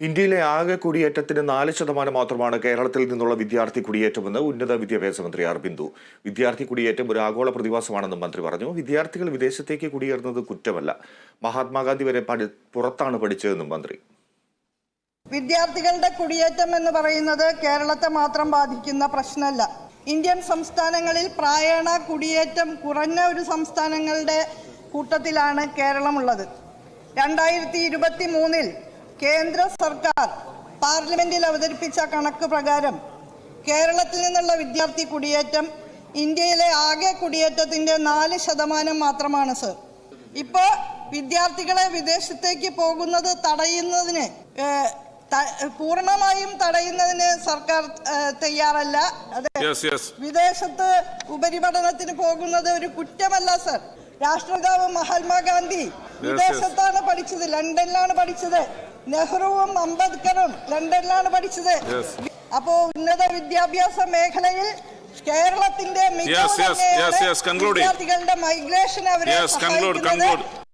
ഇന്ത്യയിലെ ആകെ കുടിയേറ്റത്തിന് നാല് ശതമാനം മാത്രമാണ് കേരളത്തിൽ നിന്നുള്ള വിദ്യാർത്ഥി കുടിയേറ്റമെന്ന് ഉന്നത വിദ്യാഭ്യാസ മന്ത്രി അർബിന്ദു. വിദ്യാർത്ഥി കുടിയേറ്റം ഒരു ആഗോള പ്രതിഭാസമാണെന്നും മന്ത്രി പറഞ്ഞു. വിദ്യാർത്ഥികൾ വിദേശത്തേക്ക് കുടിയേറുന്നത് കുറ്റമല്ല. മഹാത്മാഗാന്ധി വരെ പഠി- പുറത്താണ് പഠിച്ചതെന്നും മന്ത്രി. വിദ്യാർത്ഥികളുടെ കുടിയേറ്റം എന്ന് പറയുന്നത് കേരളത്തെ മാത്രം ബാധിക്കുന്ന പ്രശ്നമല്ല. ഇന്ത്യൻ സംസ്ഥാനങ്ങളിൽ പ്രായണ കുടിയേറ്റം കുറഞ്ഞ ഒരു സംസ്ഥാനങ്ങളുടെ കൂട്ടത്തിലാണ് കേരളമുള്ളത്. രണ്ടായിരത്തി ഇരുപത്തി മൂന്നിൽ കേന്ദ്ര സർക്കാർ പാർലമെന്റിൽ അവതരിപ്പിച്ച കണക്ക് പ്രകാരം കേരളത്തിൽ നിന്നുള്ള വിദ്യാർത്ഥി കുടിയേറ്റം ഇന്ത്യയിലെ ആകെ കുടിയേറ്റത്തിന്റെ നാല് ശതമാനം മാത്രമാണ് സർ. ഇപ്പോ വിദ്യാർത്ഥികളെ വിദേശത്തേക്ക് പോകുന്നത് തടയുന്നതിന് പൂർണമായും തടയുന്നതിന് സർക്കാർ തയ്യാറല്ല. അതെ. വിദേശത്ത് ഉപരിപഠനത്തിന് പോകുന്നത് ഒരു കുറ്റമല്ല സർ. രാഷ്ട്രപിതാവ് മഹാത്മാഗാന്ധി വിദേശത്താണ് പഠിച്ചത് ലണ്ടനിലാണ് പഠിച്ചത്. നെഹ്റുവും അംബേദ്കറും ലണ്ടനിലാണ് പഠിച്ചത്. അപ്പോ ഉന്നത വിദ്യാഭ്യാസ മേഖലയിൽ കേരളത്തിന്റെ മികവ് വിദ്യാർത്ഥികളുടെ മൈഗ്രേഷൻ അവരെ സഹായിക്കുന്നത്.